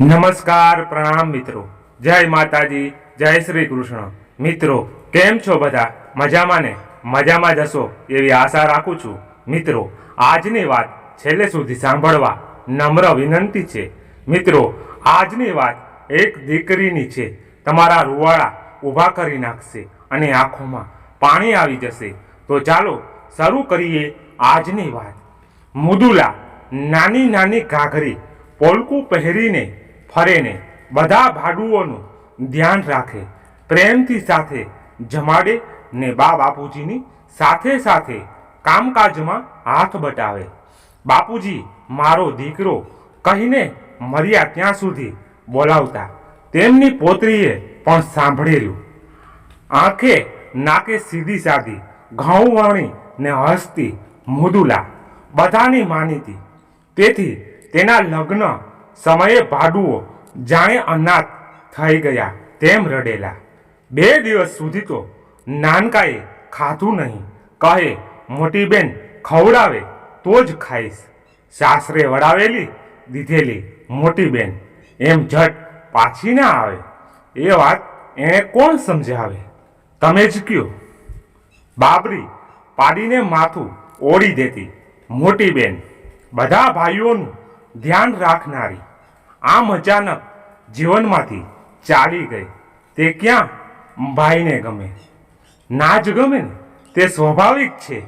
નમસ્કાર, પ્રણામ મિત્રો. જય માતાજી, જય શ્રી કૃષ્ણ. મિત્રો, કેમ છો બધા? મજામાં ને? મજામાં જશો એવી આશા રાખું છું. મિત્રો, આજની વાત છેલ્લે સુધી સાંભળવા નમ્ર વિનંતી છે. મિત્રો, આજની વાત એક દીકરીની છે. તમારા રૂવાળા ઊભા કરી નાખશે અને આંખોમાં પાણી આવી જશે. તો ચાલો શરૂ કરીએ આજની વાત. મુદુલા નાની નાની ઘાઘરી, પોલકું પહેરીને ફરે ને બધા ભાડુઓનું ધ્યાન રાખે, પ્રેમથી સાથે જમાડે ને બા બાપુજીની સાથે સાથે કામકાજમાં હાથ બટાવે. બાપુજી, મારો દીકરો કહીને મર્યા ત્યાં સુધી બોલાવતા તેમની પોતરીએ પણ સાંભળેલું. આંખે નાકે સીધી સાધી ઘઉં વણી ને હસતી મુદુલા બધાની માનીતી. તેથી તેના લગ્ન સમયે ભાડુઓ જાણે અનાથ થઈ ગયા, તેમ રડેલા. બે દિવસ સુધી તો નાનકાએ ખાધું નહીં. કહે, મોટી બેન, ખવડાવે, તો જ ખાઈશ. સાસરે વડાવેલી, દીધેલી મોટી બેન. એમ ઝટ પાછી ના આવે. એ વાત એણે કોણ સમજાવે? તમે જ કયો. બાબરી પાડીને માથું ઓળી દેતી મોટી બેન. બધા ભાઈઓનું ધ્યાન રાખનારી. આમ અચાનક જીવનમાંથી ચાલી ગઈ. તે ક્યાં? ભાઈને ગમે. ના જ ગમે ને? તે સ્વાભાવિક છે.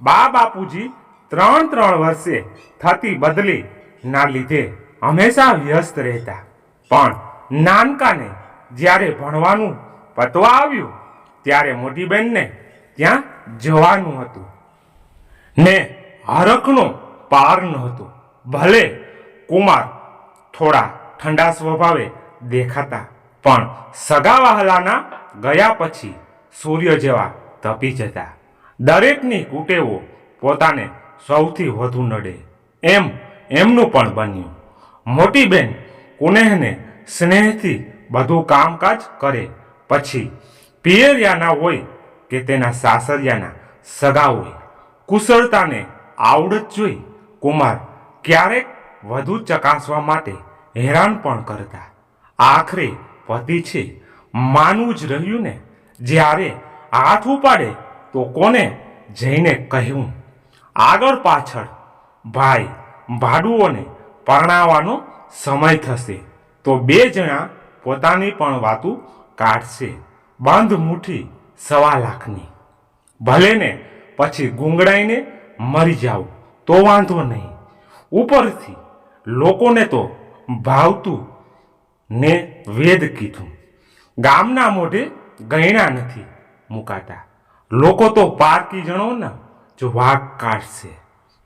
બા બાપુજી ત્રણ ત્રણ વર્ષે થતી બદલી ના લીધે હંમેશા વ્યસ્ત રહેતા. પણ નાનકાને જ્યારે ભણવાનું પતવા આવ્યું, ત્યારે મોટી બહેનને ત્યાં જવાનું હતું. ને હરખનો પાર નહોતો. ભલે કુમાર થોડા ઠંડા સ્વભાવે દેખાતા, પણ સગા વહાલાના ગયા પછી સૂર્ય જેવા તપી જતા. દરેકની કુટેવો પોતાને સૌથી વધુ નડે. એમ એમનું પણ બન્યું. મોટી બેન કુનેહને સ્નેહથી બધું કામકાજ કરે, પછી પિયરિયાના હોય કે તેના સાસરિયાના સગા હોય. કુશળતાને આવડત જોઈ કુમાર ક્યારેક વધુ ચકાસવા માટે હેરાન પણ કરતા. આખરે પતિ છે માનવું જ રહ્યું ને, જ્યારે હાથ ઉપાડે તો કોને જઈને કહ્યું? આગળ પાછળ ભાઈ ભાડુઓને પરણાવવાનો સમય થશે, તો બે જણા પોતાની પણ વાતું કાઢશે, બંધ મુઠ્ઠી સવા લાખની. ભલે ને પછી ગુંગળાઈને મરી જાવ તો વાંધો નહીં. ઉપરથી લોકોને તો ભાવતું ને વેદ કીધું. ગામના મોઢે ગયણા નથી મુકાતા. લોકો તો પારકી જણોના જો વાઘ કાઢશે.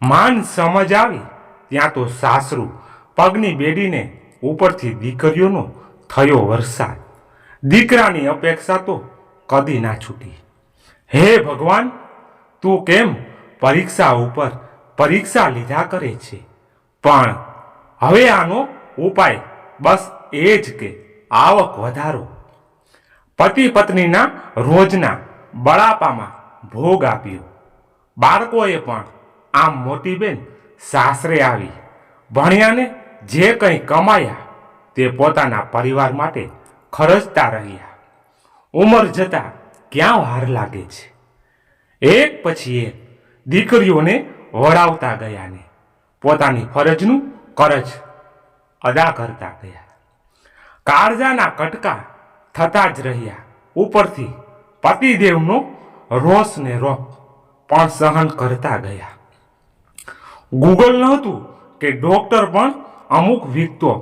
માન સમજ આવી, ત્યાં તો સાસરું પગની બેડીને ઉપરથી દીકરીઓનો થયો વરસાદ. દીકરાની અપેક્ષા તો કદી ના છૂટી. હે ભગવાન, તું કેમ પરીક્ષા ઉપર પરીક્ષા લીધા કરે છે? પણ હવે આનો ઉપાય બસ એ જ કે આવક વધારો. પતિ પત્નીના રોજના બળાપામાં ભોગ આપ્યો. બાળકોએ પણ આમ મોટી બેન સાસરે આવી. ભણ્યાને જે કંઈ કમાયા તે પોતાના પરિવાર માટે ખર્ચતા રહ્યા. ઉંમર જતા ક્યાં વાર લાગે છે? એક પછી એક દીકરીઓને વળાવતા ગયા ને પોતાની ફરજનું કરજ અદા કરતા ગયા. કાળજાના કટકા થતા જ રહ્યા. ઉપરથી પતિદેવનો રોષ ને રોપ પણ સહન કરતા ગયા. ગૂગલ નહોતું કે ડોક્ટર પણ અમુક વિગતો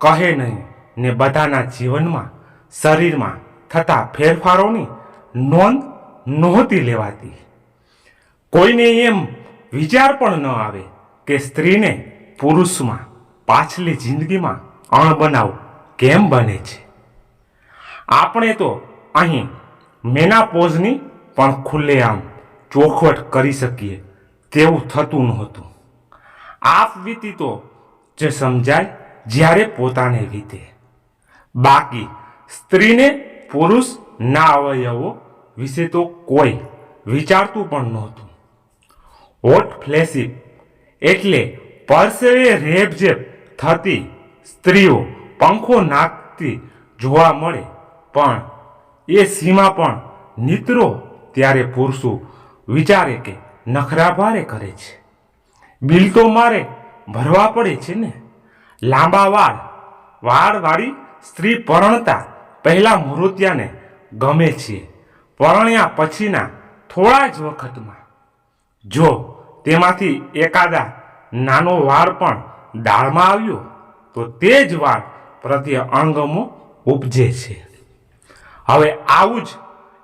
કહે નહીં ને બધાના જીવનમાં, શરીરમાં થતા ફેરફારોની નોંધ નહોતી લેવાતી. કોઈને એમ વિચાર પણ ન આવે કે સ્ત્રીને પુરુષમાં પાછલી જિંદગીમાં અણબનાવ કેમ બને છે? આપણે તો અહીં મેનાપોઝની પણ ખુલ્લેઆમ ચોખવટ કરી શકીએ તેવું થતું નહોતું. આપ વીતી તો જે સમજાય જ્યારે પોતાને વીતે. બાકી સ્ત્રીને પુરુષ ના અવયવો વિશે તો કોઈ વિચારતું પણ નહોતું. હોટ ફ્લેશિપ એટલે પરસેવે રેબઝેબ થતી સ્ત્રીઓ પંખો નાખતી જોવા મળે. પણ એ સીમા પણ નિત્રો ત્યારે પુરુષો વિચારે કે નખરા ભારે કરે છે. બિલ તો મારે ભરવા પડે છે ને. લાંબા વાળ, વાળવાળી સ્ત્રી પરણતા પહેલાં મૃત્યાને ગમે છે. પરણ્યા પછીના થોડા જ વખતમાં જો તેમાંથી એકાદા નાનો વાળ પણ દાળમાં આવ્યો, તો તે જ વાળ પ્રત્યે અણગમો ઉપજે છે. હવે આવું જ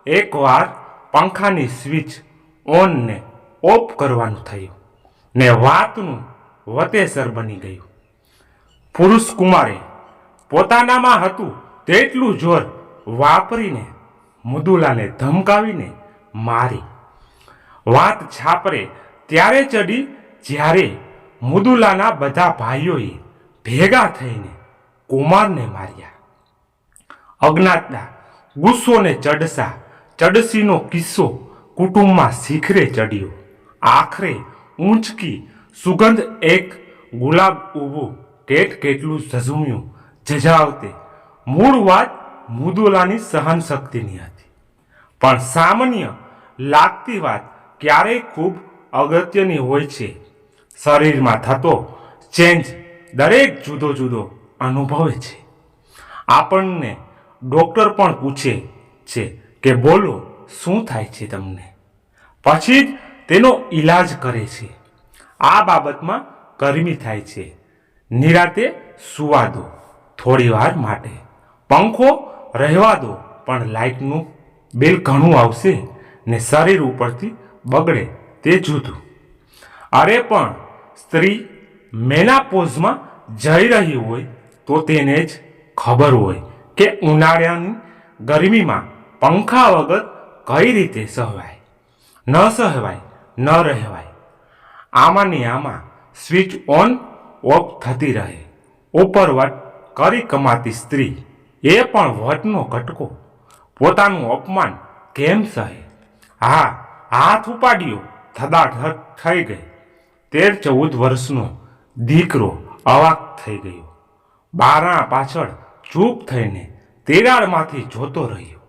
એકવાર પંખાની સ્વિચ ઓન ને ઓફ કરવાનું થયું ને વાતનું વતેસર બની ગયું. પુરુષ કુમારે પોતાનામાં હતું તેટલું જોર વાપરીને મુદુલાને ધમકાવીને મારી. વાત છાપરે ત્યારે ચડી જ્યારે મુદુલાના બધા ભાઈઓએ ભેગા થઈને કુમારને માર્યા. અજ્ઞાતના ગુસ્સોને ચડસા ચડસીનો કિસ્સો કુટુંબમાં શિખરે ચડ્યો. આખરે ઊંચકી સુગંધ એક ગુલાબ ઊભું કેટ કેટલું ઝઝુમ્યું. જજાવતે મૂળ વાત મુદુલાની સહન શક્તિની હતી. પણ સામાન્ય લાગતી વાત ક્યારેય ખૂબ અગત્યની હોય છે. શરીરમાં થતો ચેન્જ દરેક જુદો જુદો અનુભવે છે. આપણને ડૉક્ટર પણ પૂછે છે કે બોલો, શું થાય છે તમને? પછી જ તેનો ઈલાજ કરે છે. આ બાબતમાં ગરમી થાય છે. નિરાતે સુવા દો, થોડી વાર માટે. પંખો રહેવા દો, પણ લાઇટનું બિલ ઘણું આવશે ને શરીર ઉપરથી બગડે તે જુદું. અરે પણ સ્ત્રી મેનાપોઝમાં જઈ રહી હોય તો તેને જ ખબર હોય કે ઉનાળાની ગરમીમાં પંખા વગર કઈ રીતે સહવાય? ન સહવાય, ન રહેવાય. આમાં ને આમાં સ્વિચ ઓન, ઓફ થતી રહે. ઉપરવટ કરી કમાતી સ્ત્રી એ પણ વટનો કટકો. પોતાનું અપમાન કેમ સહે? હા, હાથ ઉપાડ્યો. થદાઠ થઈ ગઈ. તેર ચૌદ વર્ષનો દીકરો અવાક થઈ ગયો. બારણા પાછળ ચૂપ થઈને તિરાડમાંથી જોતો રહ્યો.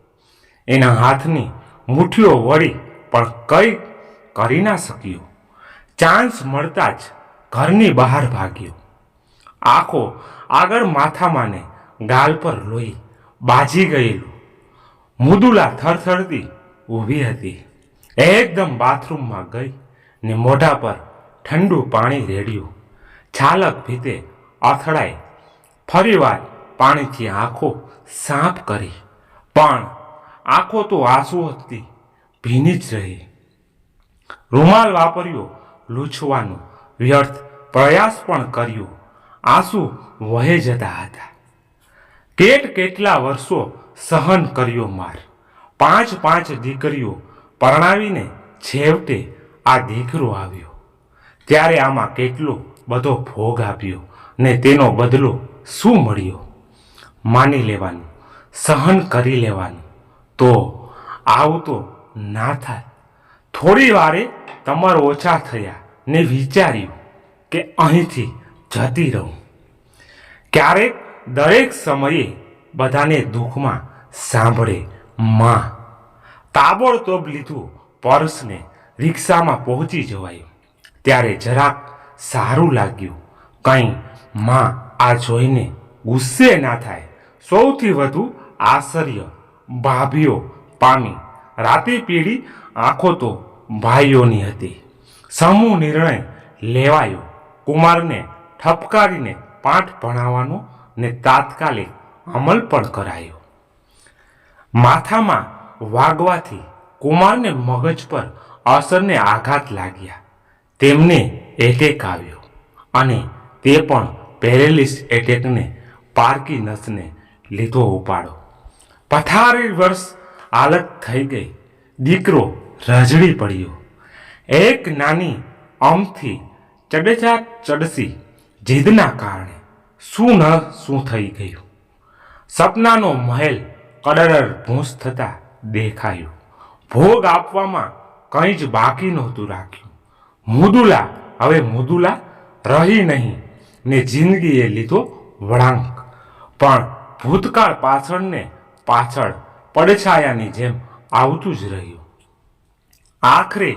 એના હાથની મુઠ્ઠીઓ વળી પણ કંઈ કરી ના શક્યો. ચાન્સ મળતા જ ઘરની બહાર ભાગ્યો. આંખો આગળ માથામાંને ગાલ પર લોહી બાજી ગયેલું. મુદુલા થરથરતી ઊભી હતી. એકદમ બાથરૂમમાં ગઈ ને મોઢા પર ઠંડુ પાણી રેડ્યું. છાલક ભીતે અથડાઈ ફરીવાર પાણીથી આંખો સાફ કરી. પણ આંખો તો આંસુ હતી, ભીની જ રહી. રૂમાલ વાપર્યો, લૂછવાનો વ્યર્થ પ્રયાસ પણ કર્યો. આંસુ વહે જતા હતા. કેટ કેટલા વર્ષો સહન કર્યો માર. પાંચ પાંચ દીકરીઓ પરણાવીને છેવટે આ દીકરો આવ્યો. ત્યારે આમાં કેટલો બધો ભોગ આપ્યો ને તેનો બદલો શું મળ્યો? માની લેવાનું, સહન કરી લેવાનું. તો આવું તો ના થાય. થોડી વારે તમાર ઓછા થયા ને વિચાર્યું કે અહીંથી જતી રહું. ક્યારેક દરેક સમયે બધાને દુઃખમાં સાંભળે માં તાબડતોબ લીધું પર્સને રિક્ષામાં પહોંચી જવાયું. ત્યારે જરાક સારું લાગ્યું. કંઈ માં આ જોઈને ગુસ્સે ના થાય. સૌથી વધુ આશ્ચર્ય ભાભીઓ પામી. રાતે પીડી આંખો તો ભાઈઓની હતી. સમૂહ નિર્ણય લેવાયો. કુમારને ઠપકારીને પાઠ ભણાવવાનો ને તાત્કાલિક અમલ પણ કરાયો. માથામાં વાગવાથી કુમારને મગજ પર અસરને આઘાત લાગ્યા. તેમને એટેક આવ્યો અને તે પણ પેરેલિસ એટેકને પારકી નસને લીધો ઉપાડો. પથારી વર્ષ હાલત થઈ ગઈ. દીકરો રજડી પડ્યો. એક નાની અમથી ચડચા ચડસી જીદના કારણે શું ન શું થઈ ગયું. સપનાનો મહેલ કડરર ભૂંસ થતા દેખાયો. ભોગ આપવામાં કંઈ જ બાકી નહોતું રાખ્યું. મુદુલા, હવે મુદુલા રહી નહીં ને જિંદગીએ લીધો વળાંક. પણ ભૂતકાળ પાછળને પાછળ પડછાયાની જેમ આવતું જ રહ્યું. આખરે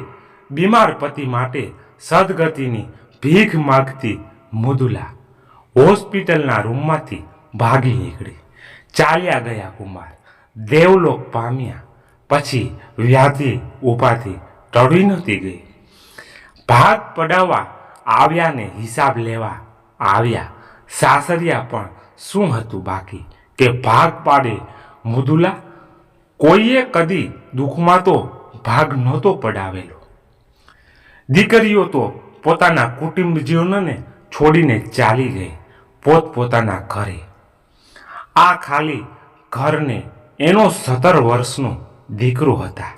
બીમાર પતિ માટે સદગતિની ભીખ માગતી મુદુલા હોસ્પિટલના રૂમમાંથી ભાગી નીકળી. ચાલ્યા ગયા કુમાર. દેવલોક પામ્યા. પછી વ્યાધિ ઉપાધિ ટળી નહોતી ગઈ. ભાગ પડાવવા આવ્યાને હિસાબ લેવા આવ્યા. સાસરિયા પણ શું હતું બાકી? કે ભાગ પાડે મુદુલા? કોઈએ કદી દુઃખમાં તો ભાગ નહોતો પડાવેલો. દીકરીઓ તો પોતાના કુટુંબજીઓને છોડીને ચાલી ગઈ, પોતપોતાના ઘરે. આ ખાલી ઘરને એનો સત્તર વર્ષનો દીકરો હતા.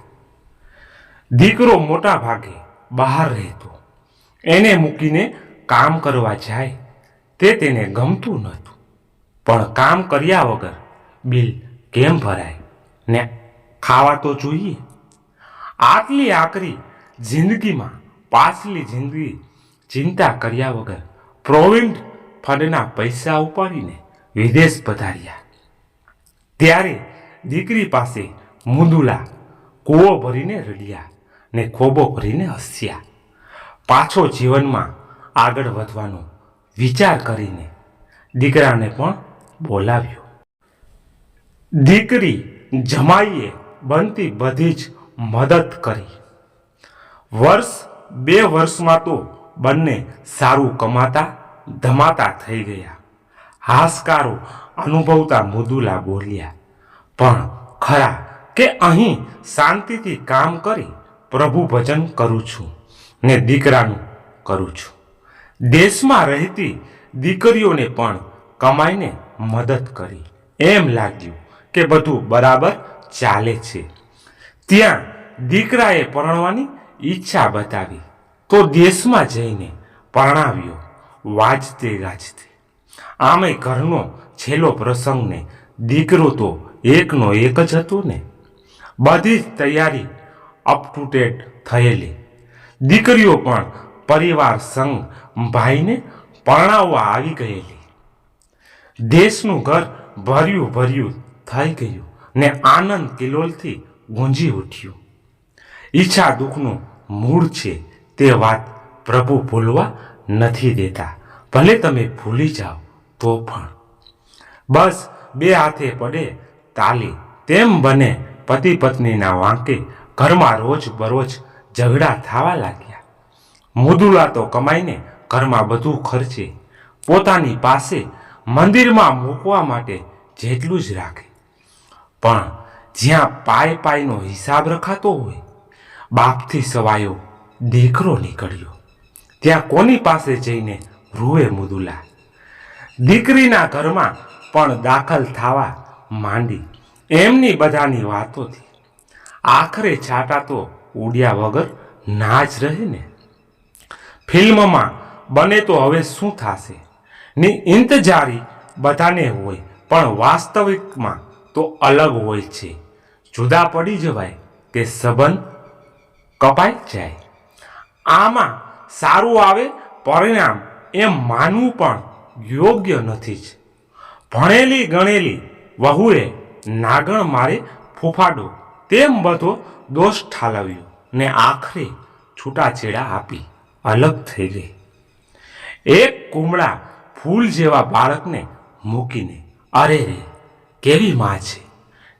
દીકરો મોટા ભાગે બહાર રહેતો. એને મૂકીને કામ કરવા જાય. તે તેને ગમતું નહોતું. પણ કામ કર્યા વગર બિલ કેમ ભરાય? ને ખાવા તો જોઈએ. આટલી આકરી જિંદગીમાં પાછલી જિંદગી ચિંતા કર્યા વગર પ્રોવિડન્ટ ફંડના પૈસા ઉપાડીને વિદેશ પધાર્યા. ત્યારે દીકરી પાસે મુદુલા, કૂવો ભરીને રડ્યા ને ખોબો ભરીને હસ્યા. પાછો જીવનમાં આગળ વધવાનો વિચાર કરીને દીકરાને પણ બોલાવ્યો. દીકરી જમાઈએ બનતી બધી જ મદદ કરી. વર્ષ, બે વર્ષમાં તો બંને સારું કમાતા ધમાતા થઈ ગયા. હાશકારો અનુભવતા મુદુલા બોલ્યા પણ ખરા કે અહીં શાંતિથી કામ કરી પ્રભુ ભજન કરું છું ને દીકરાનું કરું છું. દેશમાં રહેતી દીકરીઓને પણ કમાઈને મદદ કરી. એમ લાગ્યું કે બધું બરાબર ચાલે છે. ત્યાં દીકરાએ પરણવાની ઈચ્છા બતાવી. તો દેશમાં જઈને પરણાવ્યો, વાજતે ગાજતે. આમે ઘરનો છેલ્લો પ્રસંગને દીકરો તો એકનો એક જ હતો ને. બધી જ તૈયારી અપ ટુ ડેટ થયેલી. દીકરીઓ પણ પરિવાર સંગ ભાઈને પરણાવવા આવી ગયેલી. દેશનું ઘર ભર્યું ભર્યું થઈ ગયું ને આનંદ કિલોલથી ગુંજી ઉઠ્યું. ઈચ્છા દુઃખનું મૂળ છે તે વાત પ્રભુ ભૂલવા નથી દેતા. ભલે તમે ભૂલી જાઓ તો પણ. બસ બે હાથે પડે તાલી. તેમ બને પતિ પત્નીના વાંકે ઘરમાં રોજ બરોજ ઝઘડા થવા લાગ્યા. મુદુલા તો કમાઈને ઘરમાં બધું ખર્ચે. પોતાની પાસે મંદિરમાં મૂકવા માટે જેટલું જ રાખે. પણ જ્યાં પાય પાયનો હિસાબ રખાતો હોય, બાપથી સવાયો દીકરો નીકળ્યો. ત્યાં કોની પાસે જઈને રૂએ મુદુલા? દીકરીના ઘરમાં પણ દાખલ થવા માંડી એમની બધાની વાતોથી. આખરે છાટા તો ઉડ્યા વગર ના જ રહે ને. ફિલ્મમાં બને તો હવે શું થશે? ની ઇંતજારી બધાને હોય, પણ વાસ્તવિકમાં તો અલગ હોય છે. જુદા પડી જવાય કે સંબંધ કપાઈ જાય. આમાં સારું આવે, પરિણામ એમ માનવું પણ યોગ્ય નથી જ. ભણેલી ગણેલી વહુએ નાગણ મારે ફૂફાડો, તેમ બધો દોષ ઠાલવ્યો ને આખરે છૂટાછેડા આપી, અલગ થઈ ગઈ. એક કુમળા ફૂલ જેવા બાળકને મૂકીને, અરે રે, કેવી માં છે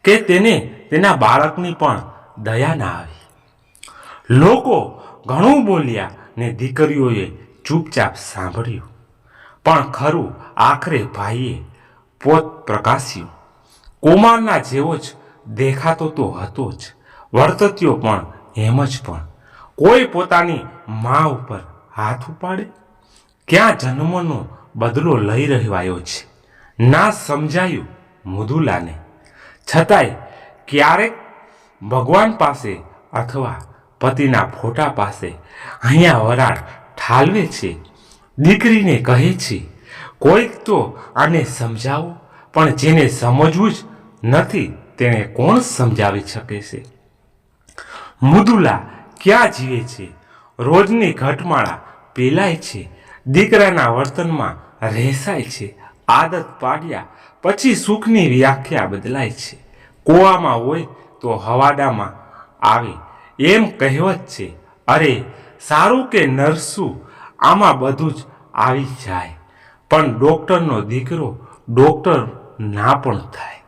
કે તેને તેના બાળકની પણ દયા ના આવી? લોકો ઘણું બોલ્યા ને દીકરીઓએ ચૂપચાપ સાંભળ્યું. પણ ખરું, આખરે ભાઈએ પોત પ્રકાશ્યું. કુમારના જેવો જ દેખાતો તો હતો જ. વર્તત્યો પણ એમ જ પણ. કોઈ પોતાની મા ઉપર હાથ ઉપાડે? ક્યાં જન્મનો બદલો લઈ રહ્યો છે? ના સમજાયું મુદુલાને. છતાંય ક્યારેક ભગવાન પાસે અથવા પતિના ફોટા પાસે અહીંયા વરાળ ઠાલવે છે. દીકરીને કહે છે, કોઈક તો આને સમજાવો, પણ જેને સમજવું જ નથી તેને કોણ સમજાવી શકે છે? મુદુલા ક્યાં જીવે છે? રોજની ઘટમાળા પેલાય છે, દીકરાના વર્તનમાં રહેસાય છે, આદત પાડ્યા, પછી સુખની વ્યાખ્યા બદલાય છે. કૂવામાં હોય તો હવાડામાં આવે, એમ કહેવત છે, અરે, સારું કે નરસું, આમાં બધું જ આવી જાય. પણ ડોક્ટરનો દીકરો ડોક્ટર ના પણ થાય.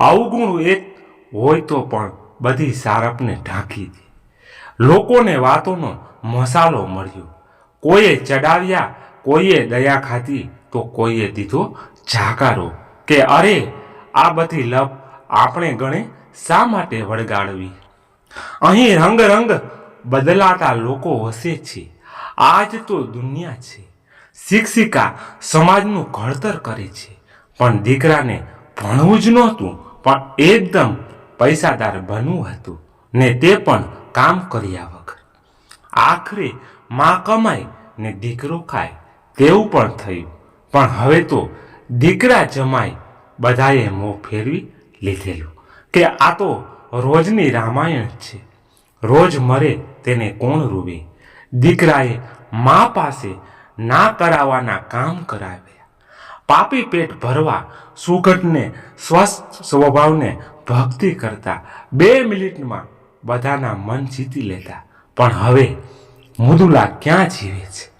અવગુણ એક હોય તો પણ બધી સારપને ઢાંકી દે. લોકોને વાતોનો મસાલો મળ્યો. કોઈએ ચડાવ્યા, કોઈએ દયા ખાધી, તો કોઈએ દીધો જાકારો કે અરે, આ બધી લપ આપણે ગણે શા માટે વળગાડવી? અહીં રંગ રંગ બદલાતા લોકો વસે છે. આજ તો દુનિયા છે. શિક્ષિકા સમાજનું ઘડતર કરે છે. પણ દીકરાને ભણવું જ નહોતું. પણ એકદમ પૈસાદાર બનવું હતું ને તે પણ કામ કર્યા વગર. આખરે માં કમાય ને દીકરો ખાય તેવું પણ થયું. પણ હવે તો દીકરા જમાય બધાએ મોં ફેરવી લીધેલું કે આ તો રોજની રામાયણ છે. રોજ મરે તેને કોણ રૂવે? દીકરાએ મા પાસે ના કરાવવાના કામ કરાવ્યા પાપી પેટ ભરવા સુઘટને સ્વસ્થ સ્વભાવને ભક્તિ કરતા બે મિનિટમાં બધાના મન જીતી લેતા. પણ હવે મુદુલા ક્યાં જીવે છે?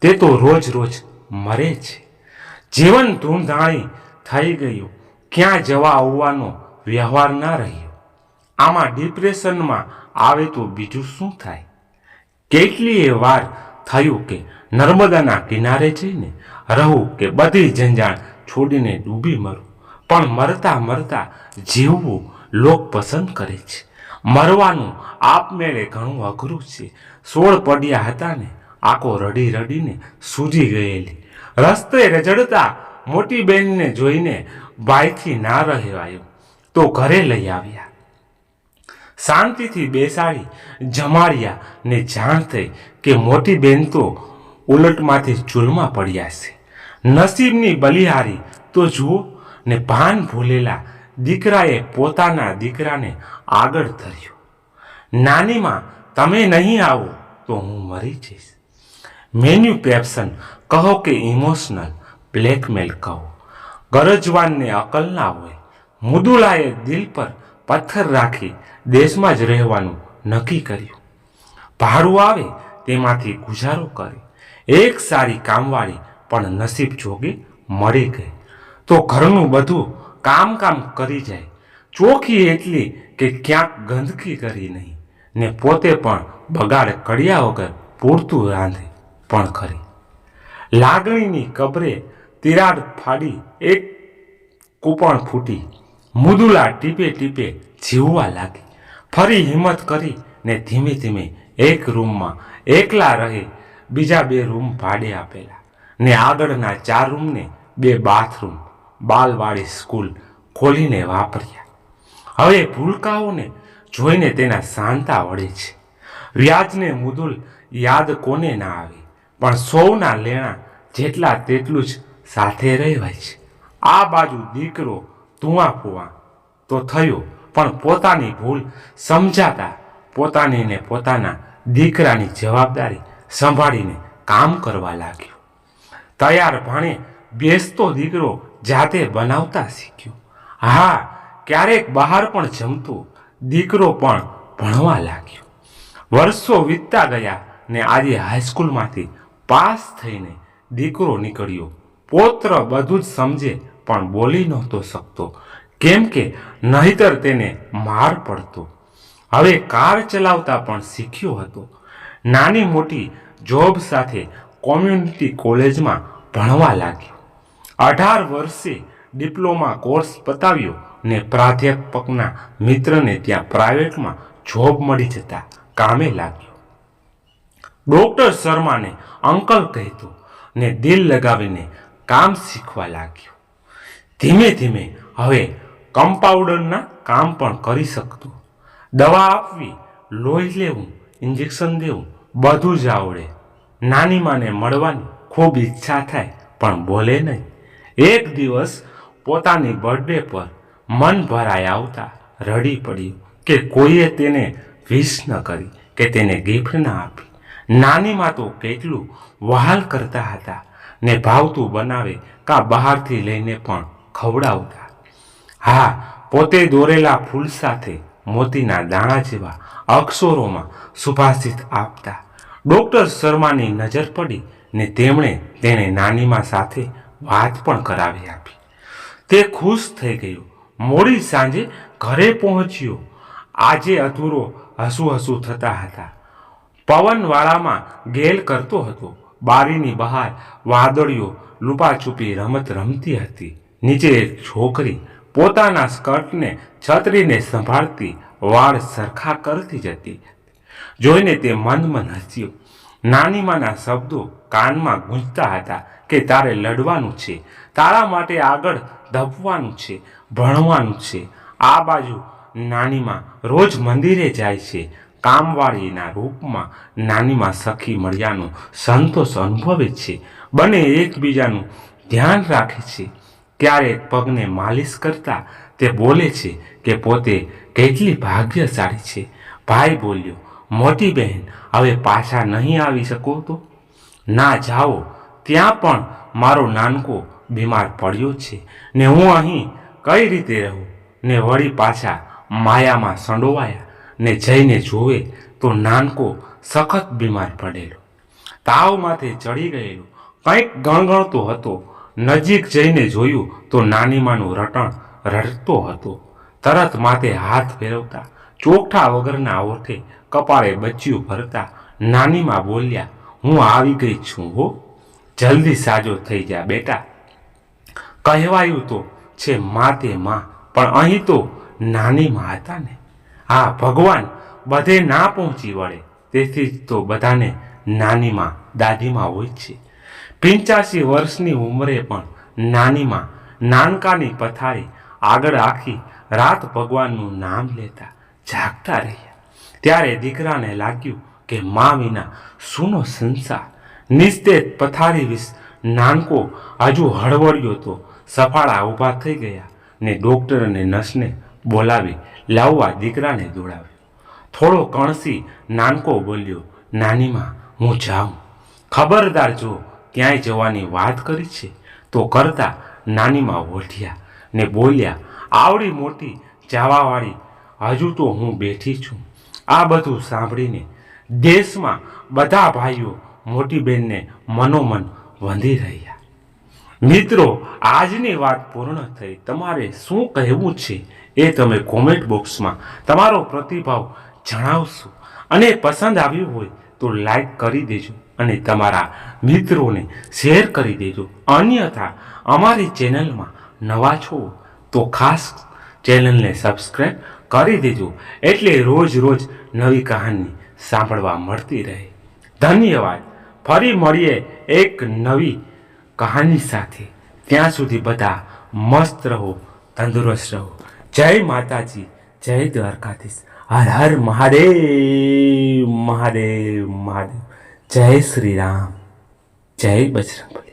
તે તો રોજ રોજ મરે છે. જીવન ધૂમધાણી થઈ ગયું. ક્યાં જવા આવવાનો વ્યવહાર ના રહ્યો. આમાં ડિપ્રેશનમાં આવે તો બીજું શું થાય? કેટલીય વાર થયું કે નર્મદાના કિનારે જઈને રહું કે બધી ઝંઝાણ છોડીને ડૂબી મરું. પણ મરતા મરતા જીવવું લોક પસંદ કરે છે. મરવાનું આપમેળે ઘણું અઘરું છે. સોળ પડ્યા હતા ને, આંખો રડી રડીને સૂજી ગયેલી. રસ્તે રજડતા મોટી બહેનને જોઈને બાઈથી ના રહેવાયો. તો ઘરે લઈ આવ્યા. શાંતિથી બેસાડી જમાડ્યા ને જાણ થઈ કે મોટી બહેન તો ઉલટમાંથી ચૂલમાં પડ્યા છે. નસીબની બલિહારી તો જુઓ ને ભાન ભૂલેલા દીકરાએ પોતાના દીકરાને આગળ ધર્યો. નાનીમાં તમે નહીં આવો તો હું મરી જઈશ. મેન્યુ મેન્યુપેપ્શન કહો કે ઇમોશનલ બ્લેકમેલ કહો. ગરજવાનને અકલ ના હોય. મુદુલાએ દિલ પર પથ્થર રાખી દેશમાં જ રહેવાનું નક્કી કર્યું. ભાડું આવે તેમાંથી ગુજારો કરે. એક સારી કામવાળી પણ નસીબ જોગી મળી ગઈ. તો ઘરનું બધું કામ કામ કરી જાય. ચોખી એટલી કે ક્યાંક ગંદકી કરી નહીં. ને પોતે પણ બગાડ કર્યા વગર પૂરતું રાંધે પણ ખરી. લાગણીની કબરે તિરાડ ફાડી એક કૂપણ ફૂટી. મુદુલા ટીપે ટીપે જીવવા લાગી. ફરી હિંમત કરી ને ધીમે ધીમે એક રૂમમાં એકલા રહી બીજા બે રૂમ ભાડે આપેલા. ને આગળના ચાર રૂમને બે બાથરૂમ, બાલવાડી સ્કૂલ ખોલીને વાપર્યા. હવે ભૂલકાઓને જોઈને તેના શાંતા વળે છે. વ્યાજને મુદુલ યાદ કોને ના આવે, પણ સૌના લેણા જેટલા તેટલું જ સાથે રહેવાય છે. આ બાજુ દીકરો તુવા ફુવા તો થયો, પણ પોતાની ભૂલ સમજાતા પોતાની ને પોતાના દીકરાની જવાબદારી સંભાળીને કામ કરવા લાગ્યો. તૈયાર ભાણે બેસતો દીકરો જાતે બનાવતા શીખ્યો. હા, ક્યારેક બહાર પણ જમતો દીકરો પણ ભણવા લાગ્યો. વર્ષો વીતતા ગયા ને આજે હાઈસ્કૂલમાંથી પાસ થઈને દીકરો નીકળ્યો. પોત્ર બધું જ સમજે પણ બોલી નહોતો શકતો. કેમ કે નહીતર તેને માર પડતો. હવે કાર ચલાવતા પણ શીખ્યો હતો. નાની મોટી જોબ સાથે કોમ્યુનિટી કોલેજમાં ભણવા લાગ્યો. અઢાર વર્ષે ડિપ્લોમા કોર્સ પતાવ્યો ને પ્રાધ્યાપકના મિત્રને ત્યાં પ્રાઇવેટમાં જોબ મળી જતા કામે લાગ્યો. ડોક્ટર શર્માને અંકલ કહેતો ને દિલ લગાવીને કામ શીખવા લાગ્યો. ધીમે ધીમે હવે કમ્પાઉન્ડરના કામ પણ કરી શકતો. દવા આપવી, લોહી લેવું, ઇન્જેક્શન દેવું બધું જ આવડે. નાની માને મળવાની ખૂબ ઈચ્છા થાય, પણ બોલે નહીં. એક દિવસ પોતાની બર્થડે પર મન ભરાય આવતા રડી પડ્યું કે કોઈએ તેને વિશ ન કરી, કે તેને ગિફ્ટ ના આપી. નાનીમાં તો કેટલું વહાલ કરતા હતા ને ભાવતું બનાવે કાં બહારથી લઈને પણ ખવડાવતા. હા, પોતે દોરેલા ફૂલ સાથે મોતીના દાણા જેવા અક્ષરોમાં સુભાષિત આપતા. ડૉક્ટર શર્માની નજર પડી ને તેમણે તેણે નાનીમા સાથે વાત પણ કરાવી આપી. તે ખુશ થઈ ગયો. મોડી સાંજે ઘરે પહોંચ્યો. આજે અધૂરો હસુ હસુ થતા હતા. પવનવાળામાં ગેલ કરતો હતો. બારીની બહાર વાદળીઓ લૂપાછૂપી રમત રમતી હતી. નીચે એક છોકરી પોતાના સ્કર્ટને છત્રીને સંભાળતી વાળ સરખા કરતી જતી જોઈને તે મન મન હસ્યો. નાનીમાના શબ્દો કાનમાં ગૂંજતા હતા કે તારે લડવાનું છે, તારા માટે આગળ ધપવાનું છે, ભણવાનું છે. આ બાજુ નાનીમાં રોજ મંદિરે જાય છે. કામવાળીના રૂપમાં નાનીમાં સખી મળ્યાનો સંતોષ અનુભવે છે. બંને એકબીજાનું ધ્યાન રાખે છે. ક્યારેક પગને માલિશ કરતા તે બોલે છે કે પોતે કેટલી ભાગ્યશાળી છે. ભાઈ બોલ્યો મોટી બહેન, હવે પાછા નહીં આવી શકો તો? ના જાઓ, ત્યાં પણ મારો નાનકો બીમાર પડ્યો છે. ને હું અહીં કઈ રીતે રહું? ને વળી પાછા માયામાં સંડોવાયા. ને જઈને જોવે તો નાનકો સખત બીમાર પડેલો. તાવ માથે ચડી ગયેલો. કંઈક ગણગણતો હતો. નજીક જઈને જોયું તો નાનીમાનું રટણ રડતો હતો. તરત માથે હાથ ફેરવતા ચોકઠા વગરના ઓઠે કપાળે બચ્યું ભરતા નાનીમાં બોલ્યા, હું આવી ગઈ છું હો. જલ્દી સાજો થઈ જા બેટા. કહેવાયું તો છે માતે માં, પણ અહીં તો નાની માં હતા ને. હા, ભગવાન બધે ના પહોંચી વળે. તેથી જ તો બધાને નાનીમાં, દાદીમાં હોય છે. પિંચાસી વર્ષની ઉંમરે પણ નાનીમાં નાનકાની પથારી આગળ રાખી રાત ભગવાનનું નામ લેતા જાગતા રહ્યા. ત્યારે દીકરાને લાગ્યું કે મા વિના સૂનો સંસાર, નિસ્તેજ પથારી વિસ નાનકો હજુ હળવળ્યો તો સફાળા ઊભા થઈ ગયા ને ડૉક્ટર અને નર્સને બોલાવી લાવવા દીકરાને દોડાવ્યો. થોડો કણસી નાનકો બોલ્યો, નાનીમાં, હું જાઉં. ખબરદાર જો ક્યાંય જવાની વાત કરી છે. તો કરતા નાનીમાં વોઠ્યા ને બોલ્યા, આવડી મોટી જવાવાળી હજુ તો હું બેઠી છું. આ બધું સાંભળીને દેશમાં બધા ભાઈઓ મોટી બહેનને મનોમન વંધી રહ્યા. મિત્રો, આજની વાત પૂર્ણ થઈ. તમારે શું કહેવું છે એ તમે કોમેન્ટ બોક્સમાં તમારો પ્રતિભાવ જણાવશો. અને પસંદ આવ્યું હોય તો લાઈક કરી દેજો અને તમારા મિત્રોને શેર કરી દેજો. અન્યથા, અમારી ચેનલમાં નવા છો તો ખાસ ચેનલને સબસ્ક્રાઈબ કરી દેજો એટલે રોજ રોજ નવી કહાની સાંભળવા મળતી રહે. ધન્યવાદ. ફરી મળીએ એક નવી કહાની સાથે. ત્યાં સુધી બધા મસ્ત રહો, તંદુરસ્ત રહો. જય માતાજી, જય દ્વારકાધીશ. હર હર મહાદેવ મહાદેવ મહાદેવ. જય શ્રી રામ. જય બજરંગ